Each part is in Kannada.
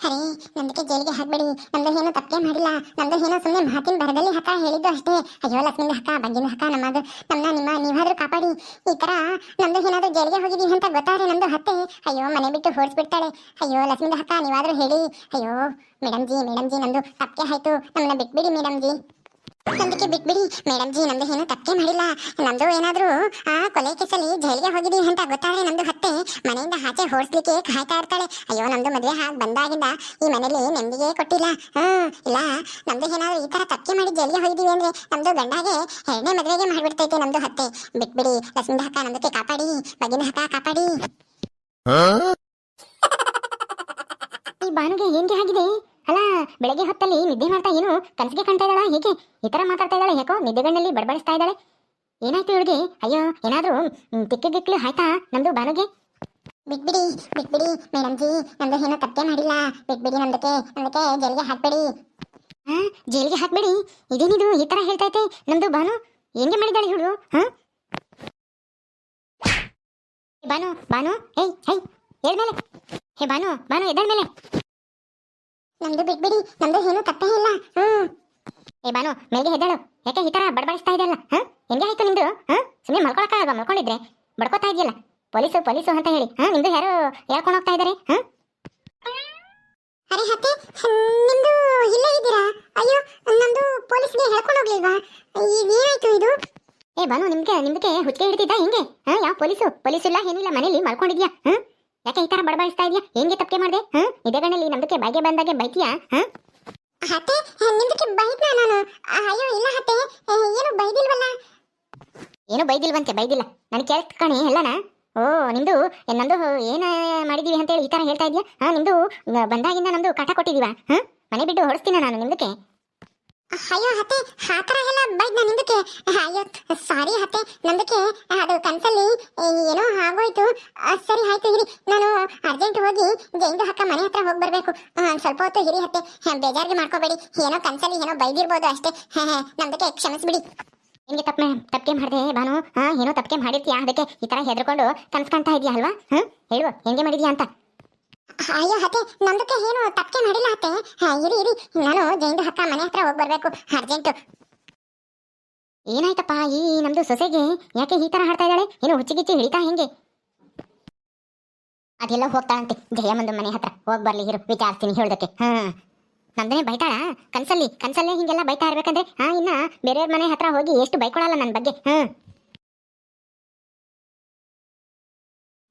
ಅರೇ ನಂದಕ್ಕೆ ಜೈಲಿಗೆ ಹಾಕ್ಬೇಡಿ ನಮ್ದು ಏನೋ ತಪ್ಪೇ ಮಾಡಿಲ್ಲ. ನಮ್ದು ಏನೋ ಸುಮ್ಮನೆ ಮಾತಿನ ಬರದಲ್ಲಿ ಹಕ್ಕ ಹೇಳಿದ್ದು ಅಷ್ಟೇ. ಅಯ್ಯೋ ಲಕ್ಷ್ಮಿಂದ ಹಕ್ಕ ಬಗ್ಗಿನ ಹಕ್ಕ, ನಮ್ಮದು. ನಮ್ಮನ್ನ ನಿಮ್ಮ, ನೀವಾದ್ರೂ ಕಾಪಾಡಿ. ಈ ತರ ನಮ್ದು ಏನಾದ್ರು ಜೈಲಿಗೆ ಹೋಗಿದ್ದೀವಿ ಅಂತ ಗೊತ್ತಾದ್ರೆ ನಮ್ದು ಹತ್ತೆ. ಅಯ್ಯೋ, ಮನೆ ಬಿಟ್ಟು ಹೊಡ್ಸ್ಬಿಡ್ತಾಳೆ ಅಯ್ಯೋ ಲಕ್ಷ್ಮಿಂದ ಹಕ್ಕ, ನೀವಾದ್ರೂ ಹೇಳಿ. ಅಯ್ಯೋ ಮೇಡಮ್ ಜಿ ಮೇಡಮ್ ಜಿ ನಮ್ದು ತಪ್ಪೆ ಆಯ್ತು. ನಮ್ಮನ್ನ ಬಿಟ್ಬಿಡಿ ಮೇಡಮ್ ಜಿ ನಮ್ದಕ್ಕೆ ಬಿಟ್ಬಿಡಿ. ಮೇಡಮ್ ಜಿ ನಮ್ದು ಏನು ತಪ್ಪೇ ಮಾಡಿಲ್ಲ. ನಮ್ದು ಏನಾದ್ರೂ ಆ ಕೊಲೆ ಕೇಸಲ್ಲಿ ಜೈಲಿಗೆ ಹೋಗಿದೀವಿ ಅಂತ ಗೊತ್ತಾದ್ರೆ ನಮ್ದು ಹತ್ತೆ. ಮನೆಯಿಂದ ಆಚೆ ಹೊಡ್ಸ್ಲಿಕ್ಕೆ ಕಾಯ್ತಾ ಇರ್ತಾಳೆ. ಅಯ್ಯೋ ನಮ್ದು ಮದುವೆ ಹಾಗೆ ಬಂದಾಗಿಂದ ಈ ಮನೇಲಿ ನೆಮ್ಮದಿಗೆ ಕೊಟ್ಟಿಲ್ಲ. ಹ್ಮ್ ಇಲ್ಲ ನಮ್ದು ಏನಾದ್ರು ಈ ತರ ತಪ್ಪೆ ಮಾಡಿ ಜೈಲಿಗೆ ಹೋಗಿದೀವಿ ಅಂದ್ರೆ ನಮ್ದು ಗಂಡಾಗೆ ಎರಡನೇ ಮದುವೆಗೆ ಮಾಡ್ಬಿಡ್ತೈತೆ ನಮ್ದು ಹತ್ತೆ. ಬಿಟ್ಬಿಡಿ ಲಕ್ಷ್ಮೀ ಹಕ್ಕ ನಮ್ದಕ್ಕೆ ಕಾಪಾಡಿ ಬಗಿನ ಹಕ್ಕ ಕಾಪಾಡಿ. ಈ ಬಾನುಗೆ ಏನ್ಗೆ ಆಗಿದೆ? ಅಲ್ಲ ಬೆಳಗ್ಗೆ ಹೊತ್ತಲ್ಲಿ ನಿದ್ದೆ ಮಾಡ್ತಾ ಏನು? ಕನಸಿಗೆ ಕಾಣ್ತಾ ಇದ್ದಾಳ? ಹೇಗೆ? ಈ ತರ ಮಾತಾಡ್ತಾ ಇದ್ದಾಳೆ ಯಾಕೋ? ನಿದ್ದೆಗಣ್ಣಲ್ಲಿ ಬಡಬಡಿಸ್ತಾ ಇದ್ದಾಳೆ. ಏನಾಯ್ತು ಇವಳಿಗೆ? ಅಯ್ಯೋ ಏನಾದ್ರು ಮ್, ತಿಕ್ಕು ಗಿಕ್ಲು ಆಯ್ತಾ ನಮ್ದು ಬಾನುಗೆ ಬಿಟ್ಬಿಡಿ ಬಿಟ್ಬಿಡಿ ಮೇಡಮ್ ಜಿ ನಮ್ದು ಏನೋ ತಪ್ಪೆ ಮಾಡಿಲ್ಲ. ಬಿಟ್ಬಿಡಿ ನಮ್ದಕ್ಕೆ ನಮ್ದಕ್ಕೆ ಜೈಲಿಗೆ ಹಾಕ್ಬೇಡಿ. ಹಾ ಜೈಲಿಗೆ ಹಾಕ್ಬೇಡಿ? ಇದೇನಿದು? ಈ ತರ ಹೇಳ್ತೈತೆ ನಮ್ದು ಬಾನು ಹೆಂಗೆ ಮಾಡಿದಾಳೆ ಇವಳು? ಹಾ? ಬಾನು ಬಾನು ಏಯ್ ಹೇಯ್ ಹೇಳ್ಮೇಲೆ. ಹೇ ಬಾನು ಬಾನು ಎದ್ದಳ ಮೇಲೆ. ನಮ್ದು ಬಿಟ್ಬಿಡಿ ನಮ್ದು ಏನು ತಪ್ಪೇ ಇಲ್ಲ. ಹ್ಮ್. ಏ ಬಾನು ಮೇಲ್ಗೆ ಹೆದ್ದಾಳು. ಯಾಕೆ ಈ ತರ ಬಡಬಡಿಸ್ತಾ ಇದೆಯಲ್ಲ? ಹಾ? ಹೆಂಗೆ ಆಯ್ತು ನಿಮ್ದು? ಹಾ? ಸುಮ್ಮನೆ ಮಲ್ಕೊಳಕ್ಕಾಗಲ್ವಾ ಮಲ್ಕೊಂಡಿದ್ರೆ? ಬಡ್ಕೋತಾ ಇದೆಯಲ್ಲ ಪೊಲೀಸು ಪೊಲೀಸು ಅಂತ ಹೇಳಿ. ಹಾ ನಿಮ್ದು ಯಾರು ಹೇಳ್ಕೊಂಡು ಹೋಗ್ತಾ ಇದ್ದಾರೆ ಹಾ? ಅರೆ ಹತ್ತೆ ನಿಮ್ದು ಇಲ್ಲೇ ಇದ್ದೀರಾ? ಅಯ್ಯೋ ನಮ್ದು ಪೊಲೀಸ್ಗೆ ಹೇಳ್ಕೊಂಡು ಹೋಗ್ಲಿಲ್ವಾ? ಏನಾಯ್ತು ಇದು? ಏ ಬಾನು ನಿಮ್ಗೆ ನಿಮ್ಗೆ ಹುಚ್ಚಿಗೆ ಹಿಡಿದಿದ್ದ ಹೆಂಗೆ? ಹಾ ಯಾವ ಪೊಲೀಸು? ಪೊಲೀಸ್ ಇಲ್ಲ ಏನಿಲ್ಲ ಮನೇಲಿ ಮಲ್ಕೊಂಡಿದ್ಯಾ? ಹಾ? ಯಾಕೆ ಈ ತರ ಬಡಬಡಿಸ್ತಾ ಇದೆಯಾ? ಹೆಂಗೆ ತಪ್ಪೆ ಮಾಡಿದೆ? ಹಾ? ನಿದ್ದೆಗಣ್ಣಲ್ಲಿ ನಮ್ದಕ್ಕೆ ಬಾಯಿಗೆ ಬಂದಾಗೆ ಬೈತೀಯಾ? ಹಾ? ಹತ್ತೆ ನಿಮ್ದಕ್ಕೆ ಬೈದ್ನಾ ನಾನು? ಅಯ್ಯೋ ಇಲ್ಲ ಹತ್ತೆ. ಏನು ಬೈದಿಲ್ವಲ್ಲ? ಏನು ಬೈದಿಲ್ವಂತೆ ಬೈದಿಲ್ಲ. ನಾನು ಕೇಳ್ತ ಕಣೆ ಎಲ್ಲನ? ಓ ನಿಮ್ದು ನಂದು ಏನ ಮಾಡಿದೀವಿ ಅಂತೇಳಿ ಈ ತರ ಹೇಳ್ತಾ ಇದೀಯಾ? ಹಾ ನಿಮ್ದು ಬಂದಾಗಿಂದ ನಮ್ದು ಕಾಟ ಕೊಟ್ಟಿದೀವ ಹಾ? ಮನೆ ಬಿಟ್ಟು ಹೊಡಿಸ್ತೀನ ನಾನು ನಿಮ್ದಕ್ಕೆ? ಅಯ್ಯೋ ಹತ್ತೆ ಆ ಥರ ಎಲ್ಲ ಬೈದ್ನ ನನ್ನಿಂದಕ್ಕೆ ಅಯ್ಯೋ ಸಾರಿ ಹತ್ತೆ ನಂದಕ್ಕೆ ಅದು ಕನ್ಸಲ್ಲಿ ಏನೋ ಆಗೋಯ್ತು. ಸರಿ ಆಯ್ತು ಇರಿ. ನಾನು ಅರ್ಜೆಂಟ್ ಹೋಗಿ ಜೈಂದು ಹಾಕ ಮನೆ ಹತ್ರ ಹೋಗಿ ಬರಬೇಕು. ಸ್ವಲ್ಪ ಹೊತ್ತು ಹಿರಿ ಹತ್ತೆ ಹ, ಬೇಜಾರಿಗೆ ಮಾಡ್ಕೋಬೇಡಿ. ಏನೋ ಕನ್ಸಲ್ಲಿ ಏನೋ ಬೈದಿರ್ಬೋದು ಅಷ್ಟೇ. ಹ, ನಮ್ದಕ್ಕೆ ಕ್ಷಮಿಸ್ಬಿಡಿ. ನಿಮಗೆ ತಪ್ಪು ತಪ್ಪಿಗೆ ಮಾಡಿದೆ ಬಾನು ಹಾ ಏನೋ ತಪ್ಪಿಗೆ ಮಾಡಿರ್ತೀಯಾ? ಅದಕ್ಕೆ ಈ ತರ ಹೆದರ್ಕೊಂಡು ಕನ್ಸ್ಕೊಂತಾ ಇದೆಯಾ ಅಲ್ವಾ? ಹ್ಮ್ ಹೇಳು ಹೆಂಗೆ ಮಾಡಿದ್ಯಾ ಅಂತ. ಅಯ್ಯೋ ಹತ್ತೆ ನಮ್ದಕ್ಕೆ ಏನು ತಪ್ಪಿಗೆ ಮಾಡಿಲ್ಲ ಹತ್ತೆ. ಇರಿ ಇರಿ. ನಾನು ಜೈಂದು ಹಕ್ಕ ಮನೆ ಹತ್ರ ಹೋಗಿ ಬರಬೇಕು ಅರ್ಜೆಂಟು ಏನಾಯ್ತಪ್ಪ ಈ ನಮ್ದು ಸೊಸೆಗೆ? ಯಾಕೆ ಈ ತರ ಹಾಡ್ತಾ ಇದ್ದಾಳೆ? ಏನು ಹುಚ್ಚಿಗಿಚ್ಚಿ ಹಿಡಿತಾ ಹೆಂಗೆ? ಅದೆಲ್ಲ ಹೋಗ್ತಾ ಹೋಗ್ತಾಳಂತೆ ಜಯಮ್ಮಂದು ಮನೆ ಹತ್ರ. ಹೋಗಿ ಬರಲಿ, ಇರು, ವಿಚಾರಿಸ್ತೀನಿ ಹೇಳ್ದಕ್ಕೆ. ಹಾ. ನಮ್ದನೇ ಬೈತಾಳ? ಕನ್ಸಲ್ಲಿ, ಕನ್ಸಲ್ಲೇ ಹಿಂಗೆಲ್ಲ ಬೈತಾ ಇರ್ಬೇಕಂದ್ರೆ, ಹಾಂ, ಇನ್ನ ಬೇರೆಯವ್ರ ಮನೆ ಹತ್ರ ಹೋಗಿ ಎಷ್ಟು ಬೈಕೊಳಲ್ಲ ನನ್ನ ಬಗ್ಗೆ, ಹಾ.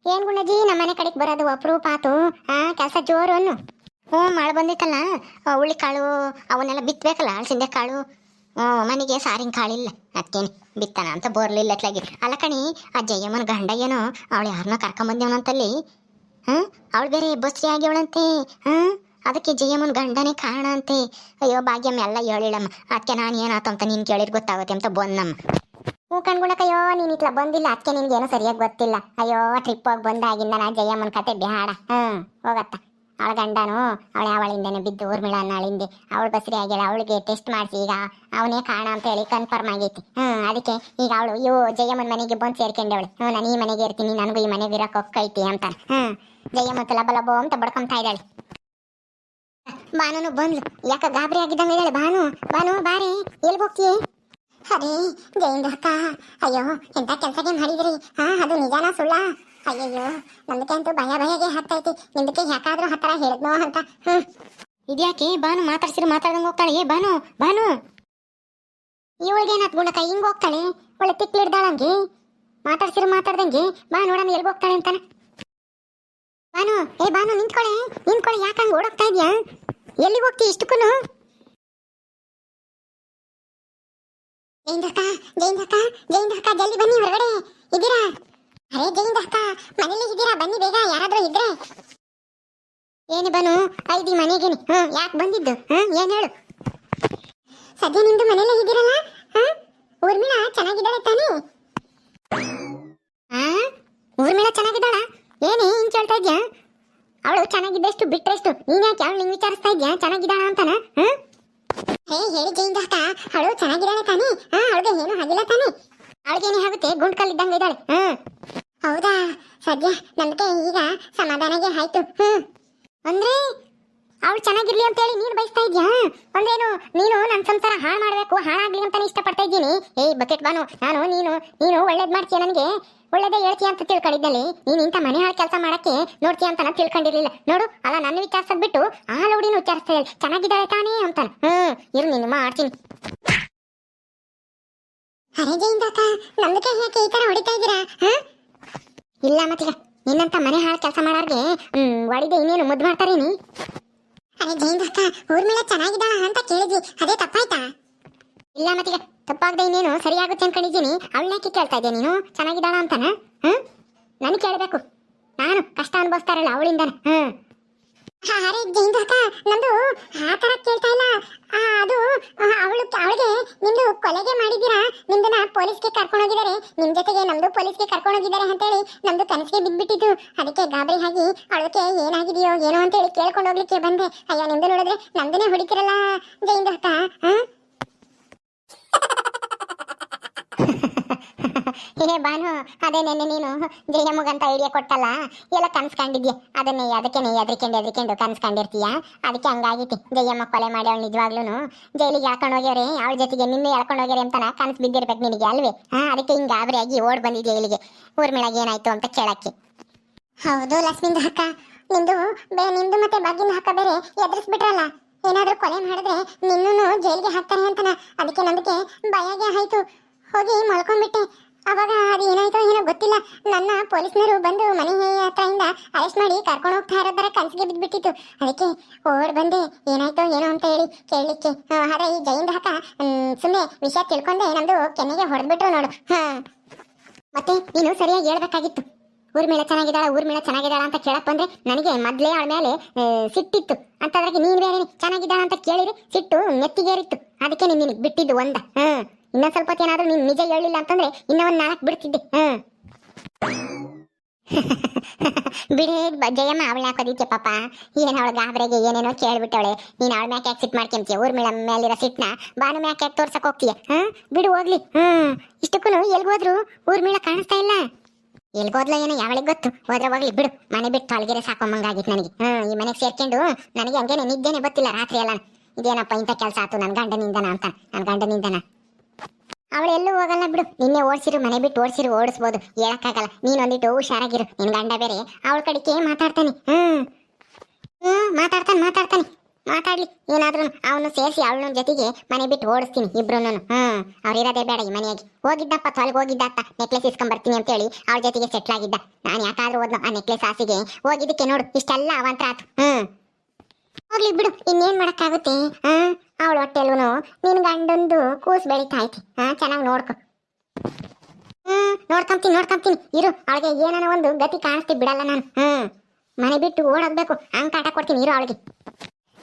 ಏನ್ ಗುಣಜಿ ನಮ್ಮ ಮನೆ ಕಡೆಗೆ ಬರೋದು ಅಪರೂಪ ಆತು. ಹಾ ಕೆಲಸ ಜೋರು ಅನ್ನು. ಹ್ಞೂ, ಮಳೆ ಬಂದಿತ್ತಲ್ಲ ಹುಳ್ಳಿ ಕಾಳು, ಅವನ್ನೆಲ್ಲ ಬಿತ್ತಬೇಕಲ್ಲ ಅಳಸಿಂದೆ ಕಾಳು. ಹ್ಞೂ, ಮನೆಗೆ ಸಾರಿನ ಕಾಳಿಲ್ಲ. ಅದಕ್ಕೇನು ಬಿತ್ತನ ಅಂತ ಬೋರ್ಲಿಲ್ಲ ಅತ್ಲಾಗಿ. ಅಲ್ಲ ಕಣಿ, ಆ ಜಯಮ್ಮನ ಗಂಡ ಏನೋ, ಅವಳು ಯಾರನ್ನ ಕರ್ಕೊಂಬಂದೇವನಂತಲ್ಲಿ ಹಾಂ ಅವಳು ಬೇರೆ ಬಸ್ರಿ ಆಗ್ಯವಳಂತೆ. ಹ್ಞೂ, ಅದಕ್ಕೆ ಜಯಮ್ಮನ ಗಂಡನೇ ಕಾರಣ ಅಂತೆ. ಅಯ್ಯೋ, ಭಾಗ್ಯಮ್ಮ, ಎಲ್ಲ ಹೇಳಿಳಮ್ಮ ಅದಕ್ಕೆ ನಾನು ಏನಾಯ್ತು ಅಂತ ನೀನು ಕೇಳಿರ್ ಗೊತ್ತಾಗುತ್ತೆ ಅಂತ ಬಂದಮ್ಮ ಹ್ಞೂ ಕಣ್ಗುಣಕಯ್ಯೋ ನೀನು ಇತ್ಲ ಬಂದಿಲ್ಲ. ಅದಕ್ಕೆ ನಿನ್ಗೇನೋ ಸರಿಯಾಗಿ ಗೊತ್ತಿಲ್ಲ. ಅಯ್ಯೋ ಟ್ರಿಪ್ ಹೋಗಿ ಬಂದಾಗಿಂದ ನಾ ಜಯಮ್ಮನ ಕತೆ ಬಿಹಾಡ ಹ್ಞೂ, ಹೋಗತ್ತ. ಅವಳ ಗಂಡನು, ಅವಳ ಅವಳಿಂದನೇ ಬಿದ್ದು ಊರ್ಮಿಳ ನಾಳಿಂದೆ. ಅವಳು ಬಸ್ರಿ ಆಗ್ಯಾಳ, ಅವಳಿಗೆ ಟೆಸ್ಟ್ ಮಾಡಿಸಿ ಈಗ ಅವನೇ ಕಾರಣ ಅಂತ ಹೇಳಿ ಕನ್ಫರ್ಮ್ ಆಗೈತಿ. ಹ್ಞೂ, ಅದಕ್ಕೆ ಈಗ ಅವಳು ಇವು ಜಯಮ್ಮನ ಮನೆಗೆ ಬಂದು ಸೇರ್ಕೊಂಡವಳು. ಹ್ಞೂ, ನಾನು ಈ ಮನೆಗೆ ಇರ್ತೀನಿ, ನನಗೂ ಈ ಮನೆಗೆ ಇರೋಕೆ ಒಕ್ಕೈತಿ ಅಂತ ಹ್ಞೂ, ಜಯಮ್ಮ ಲಬ ಅಂತ ಬಡ್ಕೊಂತಾ ಇದ್ದಾಳೆ. ಬಾನುನು ಬಂದ್ಲು. ಯಾಕ ಗಾಬರಿ ಆಗಿದ್ದಂಗೆ ಇದ್ದಾಳೆ ಬಾನು ಬಾನು ಬಾರಿ ಎಲ್ಲಿ ಹೋಗ್ತೀಯ? ಅರೇ ಜಯಿಂದ ಅಕ್ಕ, ಅಯ್ಯೋ ಎಂತ ಕೆಲಸಕ್ಕೆ ಮಾಡಿದ್ರಿ. ಹಾ, ಅದು ನಿಜಾನ ಸುಳ್ಳ. ಅಯ್ಯಯ್ಯೋ ನಮ್ದಕ್ಕೆ ಅಂತೂ ಭಯ ಭಯಗೆ ಹತ್ತೈತಿ. ನಿಮ್ದಕ್ಕೆ ಯಾಕಾದ್ರೂ ಹತ್ತರ ಹೇಳಿದ್ನೋ ಅಂತ. ಹ್ಮ್. ಇದ್ಯಾಕೆ? ಬಾನು ಮಾತಾಡ್ಸಿರು ಮಾತಾಡ್ದಂಗೆ ಹೋಗ್ತಾಳೆ. ಬಾನು ಬಾನು ಇವಳಿಗೆ ಏನಾತ್ ಗುಣಕ? ಹಿಂಗ್ ಹೋಗ್ತಾಳೆ? ಒಳ್ಳೆ ತಿಕ್ಲಿಡ್ದಾಳಂಗೆ? ಮಾತಾಡ್ಸಿರು ಮಾತಾಡ್ದಂಗೆ ಬಾ ನೋಡೋಣ ಎಲ್ಲಿ ಹೋಗ್ತಾಳೆ ಅಂತಾನೆ. ಬಾನು ಏ ಬಾನು ನಿಂತ್ಕೊಳೆ. ನಿಂತ್ಕೊಳೆ, ಯಾಕೆ ಹಂಗೆ ಓಡೋಗ್ತಾ ಇದ್ಯಾ? ಎಲ್ಲಿಗೆ ಹೋಗ್ತಿ ಇಷ್ಟಕ್ಕೂ ಜೈಂದಕ್ಕ ಜೈಂದಕ್ಕ ಜೈಂದಕ್ಕ, ಜಲ್ದಿ ಬನ್ನಿ ಹೊರಗಡೆ. ಇದ್ದೀರಾ? ಅರೇ ಜೈಂದಕ್ಕ, ಮನೇಲಿ ಇದ್ದೀರಾ? ಬನ್ನಿ ಬೇಗ, ಯಾರಾದ್ರೂ ಇದ್ರೆ. ಏನು ಬನು? ಐದಿ ಮನೆಗೇನಿ. ಹಾ ಯಾಕೆ ಬಂದಿದ್ದು? ಹಾ ಏನ್ ಹೇಳು? ಸದ್ಯ ನಿಮ್ದು ಮನೇಲೆ ಇದ್ದೀರಲ್ಲ? ಹಾ? ಊರ್ಮಿಳ ಚೆನ್ನಾಗಿದ್ದಾಳೆ ತಾನೇ? ಹಾ ಊರ್ಮಿಳ ಚೆನ್ನಾಗಿದ್ದಾಳ? ಏನೇ, ಹಿಂಗೆ ಕೇಳ್ತಾ ಇದ್ಯಾ? ಅವಳು ಚೆನ್ನಾಗಿದ್ದಷ್ಟು ಬಿಟ್ರೆಷ್ಟು, ನೀನ್ಯಾಕೆ ಅವಳು ನಿಂಗೆ ವಿಚಾರಿಸ್ತಾ ಇದ್ಯಾ? ಚೆನ್ನಾಗಿದ್ದಾಳ ಅಂತಾನ? ಹಾ ಹೇ, ಹೇಳಿ ಜೈನ್ ಅವಳು ಚೆನ್ನಾಗಿದ್ದಾಳೆ ತಾನೇ? ಹಾ, ಅವಳಿಗೆ ಏನು ಆಗಿಲ್ಲ ತಾನೇ? ಅವಳಿಗೇನೇ ಆಗುತ್ತೆ? ಗುಂಡ್ ಕಲ್ಲಿದ್ದಂಗೆ ಇದ್ದಾಳೆ. ಹಾ ಹೌದಾ? ಸದ್ಯ ನಮ್ಗೆ ಈಗ ಸಮಾಧಾನಗೆ ಆಯ್ತು. ಹ್ಮ್. ಅಂದ್ರೆ, ಅವಳು ಚೆನ್ನಾಗಿರ್ಲಿ ಅಂತ ಹೇಳಿ ನೀನು ಬಯಸ್ತಾ ಇದ್ಯಾ? ಅಂದ್ರೇನು, ನೀನು ನನ್ನ ಸಂಸಾರ ಹಾಳು ಮಾಡಬೇಕು, ಹಾಳಾಗ್ಲಿ ಅಂತಾನೆ ಇಷ್ಟಪಡ್ತಾ ಇದ್ದೀನಿ? ಏಯ್, ಬಕೆಟ್ ಬಾನು. ನಾನು, ನೀನು ನೀನು ಒಳ್ಳೇದು ಮಾಡ್ತೀಯ ನನಗೆ? ಒಳ್ಳೇದೇ ಹೇಳ್ತೀಯ ಅಂತ ತಿಳ್ಕೊಂಡಿದ್ದಲ್ಲಿ ನೀನು ಇಂಥ ಮನೆ ಹಾಳು ಕೆಲಸ ಮಾಡಕ್ಕೆ ನೋಡ್ತೀಯ ಅಂತ ನಾನು ತಿಳ್ಕೊಂಡಿರ್ಲಿಲ್ಲ. ನೋಡು ಅಲ್ಲ ನನ್ನ ವಿಚಾರಿಸೋದ್ ಬಿಟ್ಟು ಆ ಲೌಡಿನ ವಿಚಾರಿಸ್ತಾ ಇಲ್ಲ ಚೆನ್ನಾಗಿದ್ದಾಳೆ ತಾನೇ ಅಂತಾನೆ. ಹ್ಮ್ ಇರು ನೀನು ಮಾಡ್ತೀನಿ. ಅರೆ ಜೈಂದಾಕ ನಮ್ದಕ್ಕೆ ಯಾಕೆ ಈ ತರ ಹೊಡಿತಾ ಇದ್ದೀರಾ? ಇಲ್ಲ ಮತ್ತೀಗ ನಿನ್ನಂತ ಮನೆ ಹಾಳು ಕೆಲಸ ಮಾಡೋರ್ಗೆ ಹ್ಮ್ ಒಡಿದೆ ಇನ್ನೇನು ಮುದ್ದು ಮಾಡ್ತಾರೇನಿ? ಅರೆ ಜೈಂದಾಕ ಊರ್ಮಿಳ ಚೆನ್ನಾಗಿದ್ದಾಳ ಅಂತ ಕೇಳಿದ್ವಿ. ಅದೇ ತಪ್ಪಾಯ್ತಾ? ಇಲ್ಲ ಮತ್ತೀಗ. ತಪ್ಪಾಗದೆ ಇನ್ನೇನು ಸರಿಯಾಗುತ್ತೆ ಅನ್ಕೊಂಡಿದ್ದೀನಿ ಅವಳನ್ಯಾಕೆ ಕೇಳ್ತಾ ಇದ್ದೆ ನೀನು? ಚೆನ್ನಾಗಿದ್ದಾಳ ಅಂತಾನ? ಹ್ಮ್? ನನಗೆ ಕೇಳಬೇಕು. ನಾನು ಕಷ್ಟ ಅನುಭವಿಸ್ತಾರಲ್ಲ ಅವಳಿಂದ ಹ್ಮ್. ಅರೆ ಜೈಂದಾಕ ನಂದು ಆ ಥರ ಕೇಳ್ತಾ ಇಲ್ಲ. ಅದು, ಅವಳು ಅವಳಿಗೆ ನಿಮ್ದು ಕೊಲೆಗೆ ಮಾಡಿದ್ದೀರಾ? ನಿಮ್ದನ್ನ ಪೊಲೀಸ್ಗೆ ಕರ್ಕೊಂಡು ಹೋಗಿದ್ದಾರೆ. ನಿಮ್ಮ ಜೊತೆಗೆ ನಮ್ದು ಪೊಲೀಸ್ಗೆ ಕರ್ಕೊಂಡು ಹೋಗಿದ್ದಾರೆ ಅಂತೇಳಿ ನಮ್ದು ಕನಸಿಗೆ ಬಿದ್ದುಬಿಟ್ಟಿದ್ದು ಅದಕ್ಕೆ ಗಾಬರಿ ಆಗಿ ಅವಳಿಗೆ ಏನಾಗಿದೆಯೋ, ಏನೋ ಅಂತೇಳಿ ಕೇಳ್ಕೊಂಡು ಹೋಗ್ಲಿಕ್ಕೆ ಬಂದೆ. ಅಯ್ಯೋ ನಿಮ್ದು ನೋಡಿದ್ರೆ ನಮ್ದನ್ನೇ ಹೊಡಿತಿರಲ್ಲ ಅಕ್ಕ ಹಾ ಏ ಬಾನು, ಅದೇ ನೆನ್ನೆ ನೀನು ಜಯಮ್ಮಗಂತ ಐಡಿಯಾ ಕೊಟ್ಟಲ್ಲ? ಎಲ್ಲ ಕನ್ಸ್ಕೊಂಡಿದ್ಯ. ಅದನ್ನ ಅದಕ್ಕೆ ನೀ ಎದ್ರಿಕೊಂಡು ಎದ್ರಿಕೊಂಡು ಕನ್ಸ್ಕೊಂಡಿರ್ತೀಯ? ಅದಕ್ಕೆ ಹಂಗಾಗಿತಿ. ಜಯಮ್ಮ ಕೊಲೆ ಮಾಡಿ ಅವಳು ನಿಜವಾಗ್ಲೂ ಜೈಲಿಗೆ ಹಾಕೊಂಡು ಹೋಗ್ಯವ್ರೆ, ಅವಳ ಜೊತೆಗೆ ನಿನ್ನೆ ಎಳ್ಕೊಂಡು ಹೋಗ್ಯಾರೆ ಅಂತ ಕನ್ಸು ಬಿದ್ದಿರ್ಬೇಕು ನಿನಗೆ ಅಲ್ವೇ? ಹಾ, ಅದಕ್ಕೆ ಹಿಂಗೆ ಆಗಿ ಓಡ್ ಬಂದಿದ್ದೆ ಇಲ್ಲಿಗೆ ಊರ್ಮಿಳಾಗ ಏನಾಯ್ತು ಅಂತ ಕೇಳಕ್ಕೆ. ಹೌದು ಲಕ್ಷ್ಮಿಂದ ಅಕ್ಕ. ನಿಂದು ಬೇ, ನಿಂದು ಮತ್ತೆ ಬಾಗಿನ ಹಾಕ ಬೇರೆ ಎದುರಿಸ್ಬಿಟ್ರಲ್ಲ. ಏನಾದ್ರೂ ಕೊಲೆ ಮಾಡಿದ್ರೆ ನಿನ್ನೂ ಜೈಲಿಗೆ ಹಾಕ್ತಾರೆ ಅಂತನ. ಅದಕ್ಕೆ ನಂದಕ್ಕೆ ಭಯಗೆ ಆಯ್ತು. ಹೋಗಿ ಮಲ್ಕೊಂಡ್ಬಿಟ್ಟೆ. ಅವಾಗ ಅದು ಏನಾಯ್ತೋ ಏನೋ ಗೊತ್ತಿಲ್ಲ. ನನ್ನ ಪೊಲೀಸ್ನವರು ಬಂದು ಮನೆ ಹತ್ರದಿಂದ ಅರೆಸ್ಟ್ ಮಾಡಿ ಕರ್ಕೊಂಡು ಹೋಗ್ತಾ ಇರೋದರ ಕನಸಿಗೆ ಬಿದ್ದುಬಿಟ್ಟಿತ್ತು ಅದಕ್ಕೆ ಓಡ್ ಬಂದೆ. ಏನಾಯ್ತೋ ಏನೋ ಅಂತ ಹೇಳಿ ಕೇಳಲಿಕ್ಕೆ. ಆದ್ರೆ ಈ ಜೈಂದ ಹಾಕ ಸುಮ್ಮನೆ ವಿಷಯ ತಿಳ್ಕೊಂಡೆ. ನಮ್ದು ಕೆನ್ನೆಗೆ ಹೊಡೆದ್ಬಿಟ್ರು ನೋಡು. ಹಾ. ಮತ್ತೆ ನೀನು ಸರಿಯಾಗಿ ಹೇಳ್ಬೇಕಾಗಿತ್ತು. ಊರ್ಮಿಳ ಚೆನ್ನಾಗಿದ್ದಾಳ ಮೇಲೆ ಚೆನ್ನಾಗಿದ್ದಾಳ ಅಂತ ಕೇಳಕ್ ಬಂದ್ರೆ ನನಗೆ ಮೊದ್ಲೇ ಅವಳ ಮೇಲೆ ಸಿಟ್ಟಿತ್ತು. ಅಂತದ್ರಾಗೆ ನೀನ್ ಬೇರೆ ಚೆನ್ನಾಗಿದ್ದಾಳ ಅಂತ ಕೇಳಿದ್ರೆ ಸಿಟ್ಟು ಮೆತ್ತಿಗೇರಿತ್ತು. ಅದಕ್ಕೆ ನೀನು ನಿನಗೆ ಬಿಟ್ಟಿದ್ದು ಒಂದ. ಹ್ಮ್ ಇನ್ನೊಂದ್ ಸ್ವಲ್ಪ ಏನಾದ್ರೂ ನೀನ್ ನಿಜ ಹೇಳಿಲ್ಲ ಅಂತಂದ್ರೆ ಇನ್ನ ಒಂದ್ ನಾಲ್ಕು ಬಿಡ್ತಿದ್ದೆ. ಹ್ಮ್ ಜಯಮ್ಮ ಅವಳ ಹಾಕೋದಿಕ್ಕೆ ಪಾಪ. ಏನ್ ಅವಳ ಗಾಬರಿಗೆ ಏನೇನೋ ಕೇಳ್ಬಿಟ್ಟವಳೆ. ನೀನ್ ಅವಳ ಮ್ಯಾಕೆ ಯಾಕೆ ಸಿಟ್ ಮಾಡ್ಕೊಂತೀಯ? ಊರ್ಮಿಳ ಮೇಲಿರೋ ಸಿಟ್ನ ಬಾನು ಮ್ಯಾಕೆ ಯಾಕೆ ತೋರ್ಸಕ್ ಹೋಗ್ತೀಯ? ಬಿಡು, ಹೋಗ್ಲಿ. ಹ್ಮ್ ಇಷ್ಟಕ್ಕೂ ಎಲ್ಗೋದ್ರು ಊರ್ಮಿಳ ಕಾಣಿಸ್ತಾ ಇಲ್ಲ. ಎಲ್ಗೋದ್ಲ ಏನೋ ಯಾವಳಿಗೆ ಗೊತ್ತು? ಹೋದ್ರೆ ಹೋಗ್ಲಿ, ಬಿಡು. ಮನೆ ಬಿಟ್ಟು ತೊಳಗಿರೆ ಸಾಕೊಂಬಂಗಾಗಿತ್ತು ನನಗೆ. ಹ್ಮ್ ಈ ಮನೆಗೆ ಸೇರ್ಕೊಂಡು ನನಗೆ ಹಂಗೇನೆ ನಿದ್ದೇನೆ ಗೊತ್ತಿಲ್ಲ ರಾತ್ರಿ ಅಲ್ಲ ಇದೇನಪ್ಪ ಇಂಥ ಕೆಲಸ ಆಯ್ತು ನನ್ನ ಗಂಡನಿಂದನ ಅಂತ? ನನ್ನ ಗಂಡನಿಂದನ? ಅವಳು ಎಲ್ಲೂ ಹೋಗಲ್ಲ ಬಿಡು. ನಿನ್ನೆ ಓಡಿಸಿರು, ಮನೆ ಬಿಟ್ಟು ಓಡಿಸಿರು, ಓಡಿಸ್ಬೋದು. ಹೇಳಕ್ಕಾಗಲ್ಲ. ನೀನೊಂದಿಟ್ಟು ಹುಷಾರಾಗಿರು. ನಿನ್ ಗಂಡ ಬೇರೆ ಅವಳ ಕಡೆಗೆ ಮಾತಾಡ್ತಾನೆ. ಹ್ಮ್. ಹ್ಮ್, ಮಾತಾಡ್ತಾನೆ ಮಾತಾಡ್ತಾನೆ. ಮಾತಾಡ್ಲಿ. ಏನಾದ್ರೂ ಅವನು ಸೇರಿಸಿ ಅವಳನ್ನ ಜೊತೆಗೆ ಮನೆ ಬಿಟ್ಟು ಓಡಿಸ್ತೀನಿ ಇಬ್ರು ಹ್ಮ್. ಅವ್ರು ಇರೋದೇ ಬೇಡ ಈ ಮನೆಯಾಗಿ. ಹೋಗಿದ್ದಪ್ಪ, ತೊಲಗಿ ಹೋಗಿದ್ದ ಅತ್ತ. ನೆಕ್ಲೆಸ್ ಇಸ್ಕೊಂಡ್ ಬರ್ತೀನಿ ಅಂತೇಳಿ ಅವ್ರ ಜೊತೆಗೆ ಸೆಟ್ಲ್ ಆಗಿದ್ದ. ನಾನು ಯಾಕಾದ್ರೂ ಹೋದ್ನು ಆ ನೆಕ್ಲೆಸ್ ಆಸೆಗೆ ಹೋಗಿದ್ದಕ್ಕೆ ನೋಡು, ಇಷ್ಟೆಲ್ಲ ಅವಂತ್ರ ಆತು. ಹ್ಮ್. ಹೋಗ್ಲಿ ಬಿಡು, ಇನ್ನೇನ್ ಮಾಡೋಕ್ಕಾಗುತ್ತೆ? ಹಾ ಅವಳ ಹೊಟ್ಟೆಲ್ವನು ನಿನ್ ಗಂಡಂದು ಕೂಸ್ ಬೆಳಿತಾ ಐತಿ. ಹಾ, ಚೆನ್ನಾಗಿ ನೋಡ್ಕೊ. ಹ್ಮ್, ನೋಡ್ಕೊಂತೀನಿ ನೋಡ್ಕೊಂತೀನಿ. ಇರು, ಅವಳಿಗೆ ಏನಾನ ಒಂದು ಗತಿ ಕಾಣಿಸ್ತಿ ಬಿಡಲ್ಲ ನಾನು. ಹ್ಮ್, ಮನೆ ಬಿಟ್ಟು ಓಡೋಗ್ಬೇಕು. ಹಂಗ್ ಕಾಟ ಕೊಡ್ತೀನಿ, ಇರು ಅವಳಿಗೆ.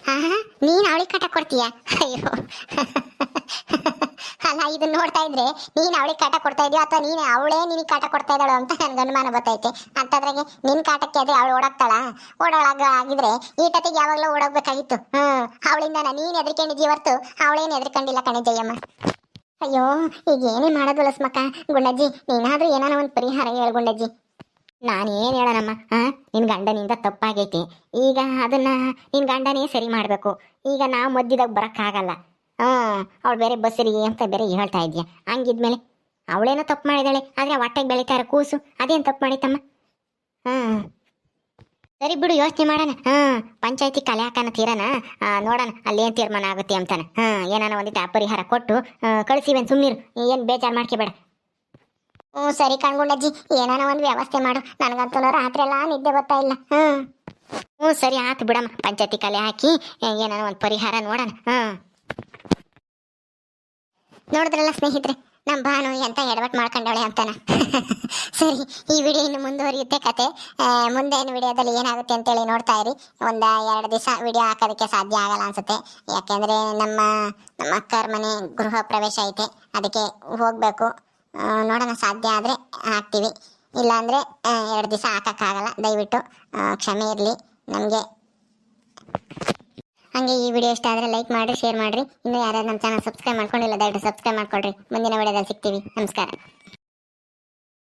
ಹಾ, ನೀನ್ ಅವಳಿಗೆ ಕಾಟ ಕೊಡ್ತೀಯ? ಅಯ್ಯೋ. ಅಲ್ಲ ಇದನ್ನ ನೋಡ್ತಾ ಇದ್ರೆ ನೀನ್ ಅವಳಿಗೆ ಕಾಟ ಕೊಡ್ತಾ ಇದೀಯ ಅಥವಾ ನೀನ್ ಅವಳೇ ನಿನಗೆ ಕಾಟ ಕೊಡ್ತಾ ಇದ್ದಾಳು ಅಂತ ನನ್ಗೆ ಅನುಮಾನ ಬರ್ತೈತೆ ಅಂತದ್ರಾಗೆ ನಿನ್ ಕಾಟಕ್ಕೆ ಆದ್ರೆ ಅವಳು ಓಡಾಕ್ತಾಳ? ಓಡೋಳಾಗ ಆಗಿದ್ರೆ ಈ ಈಟತಿಗೆ ಯಾವಾಗಲೂ ಓಡೋಗ್ಬೇಕಾಗಿತ್ತು. ಹ್ಮ್ ಅವಳಿಂದ ನೀನ್ ಎದ್ರಿಕೊಂಡಿದ್ದೀಯ ಹೊರ್ತು ಅವಳೇನು ಎದ್ರಿಕೊಂಡಿಲ್ಲ ಕಣೆ ಜಯಮ್ಮ. ಅಯ್ಯೋ ಈಗ ಏನೇ ಮಾಡೋದು ಲಸ್ಮಕ್ಕ. ಗುಂಡಜ್ಜಿ, ನೀನಾದ್ರೂ ಏನಾನ ಒಂದು ಪರಿಹಾರ ಹೇಳ ಗುಂಡಜ್ಜಿ. ನಾನೇನು ಹೇಳೋಣಮ್ಮ ಹಾ ನಿನ್ ಗಂಡನಿಂದ ತಪ್ಪಾಗೈತಿ. ಈಗ ಅದನ್ನ ನಿನ್ ಗಂಡನೇ ಸರಿ ಮಾಡ್ಬೇಕು. ಈಗ ನಾವು ಮದ್ಯದಾಗ ಬರಕ್ಕಾಗಲ್ಲ. ಹಾ, ಅವಳು ಬೇರೆ ಬಸರಿ ಅಂತ ಬೇರೆ ಹೇಳ್ತಾ ಇದ್ಯಾ? ಹಂಗಿದ್ಮೇಲೆ ಅವಳೇನೋ ತಪ್ಪು ಮಾಡಿದಾಳೆ, ಆದ್ರೆ ಹೊಟ್ಟೆಗೆ ಬೆಳೀತಾ ಕೂಸು, ಅದೇನು ತಪ್ಪು ಮಾಡಿತಮ್ಮ ಹಾ. ಸರಿ ಬಿಡು, ಯೋಚನೆ ಮಾಡೋಣ. ಹಾ, ಪಂಚಾಯತಿ ಕಲೆ ಹಾಕೋಣ ತೀರನ ನೋಡೋಣ ಏನ್ ತೀರ್ಮಾನ ಆಗುತ್ತೆ ಅಂತಾನೆ. ಹಾ, ಏನಾನ ಒಂದಿಟ್ಟು ಆ ಪರಿಹಾರ ಕೊಟ್ಟು ಕಳಿಸಿವೇನು ಸುಮ್ಮನಿರು ಏನ್ ಬೇಜಾರು ಮಾಡ್ಕೋಬೇಡ. ಹ್ಞೂ ಸರಿ ಕಣ್ಗುಂಡಜ್ಜಿ, ಏನಾನ ಒಂದು ವ್ಯವಸ್ಥೆ ಮಾಡು. ನನಗಂತೂ ರಾತ್ರಿ ಎಲ್ಲ ನಿದ್ದೆ ಬರ್ತಾ ಇಲ್ಲ. ಹ್ಞೂ ಹ್ಞೂ ಸರಿ ಆತು ಬಿಡಮ್ಮ, ಪಂಚಾಯತಿ ಕಲೆ ಹಾಕಿ ಏನಾನ ಒಂದು ಪರಿಹಾರ ನೋಡೋಣ. ಹ್ಮ್ ನೋಡಿದ್ರಲ್ಲ ಸ್ನೇಹಿತರೆ ನಮ್ಮ ಭಾನು ಎಂತ ಎಡವಟ್ ಮಾಡ್ಕೊಂಡವಳೆ ಅಂತಾನ. ಸರಿ, ಈ ವಿಡಿಯೋ ಇನ್ನು ಮುಂದುವರಿಯುತ್ತೆ ಕತೆ. ಮುಂದೇನು ವಿಡಿಯೋದಲ್ಲಿ ಏನಾಗುತ್ತೆ ಅಂತೇಳಿ ನೋಡ್ತಾ ಇರಿ. ಒಂದು ಎರಡು ದಿವಸ ವಿಡಿಯೋ ಹಾಕೋದಕ್ಕೆ ಸಾಧ್ಯ ಆಗಲ್ಲ ಅನ್ಸುತ್ತೆ. ಯಾಕೆಂದ್ರೆ ನಮ್ಮ ನಮ್ಮ ಅಕ್ಕರ ಮನೆ ಗೃಹ ಪ್ರವೇಶ ಐತೆ. ಅದಕ್ಕೆ ಹೋಗಬೇಕು. ನೋಡೋಣ ಸಾಧ್ಯ ಆದರೆ ಹಾಕ್ತೀವಿ. ಇಲ್ಲಾಂದರೆ ಎರಡು ದಿವಸ ಹಾಕೋಕ್ಕಾಗಲ್ಲ. ದಯವಿಟ್ಟು ಕ್ಷಮೆ ಇರಲಿ. ನಮಗೆ ಹಾಗೆ ಈ ವಿಡಿಯೋ ಇಷ್ಟ ಆದರೆ ಲೈಕ್ ಮಾಡಿ ಶೇರ್ ಮಾಡಿರಿ. ಇನ್ನು ಯಾರಾದ್ರೂ ನಮ್ಮ ಚಾನಲ್ ಸಬ್ಸ್ಕ್ರೈಬ್ ಮಾಡ್ಕೊಂಡಿಲ್ಲ, ದಯವಿಟ್ಟು ಸಬ್ಸ್ಕ್ರೈಬ್ ಮಾಡ್ಕೊಳ್ರಿ. ಮುಂದಿನ ವಿಡಿಯೋದಲ್ಲಿ ಸಿಗ್ತೀವಿ. ನಮಸ್ಕಾರ.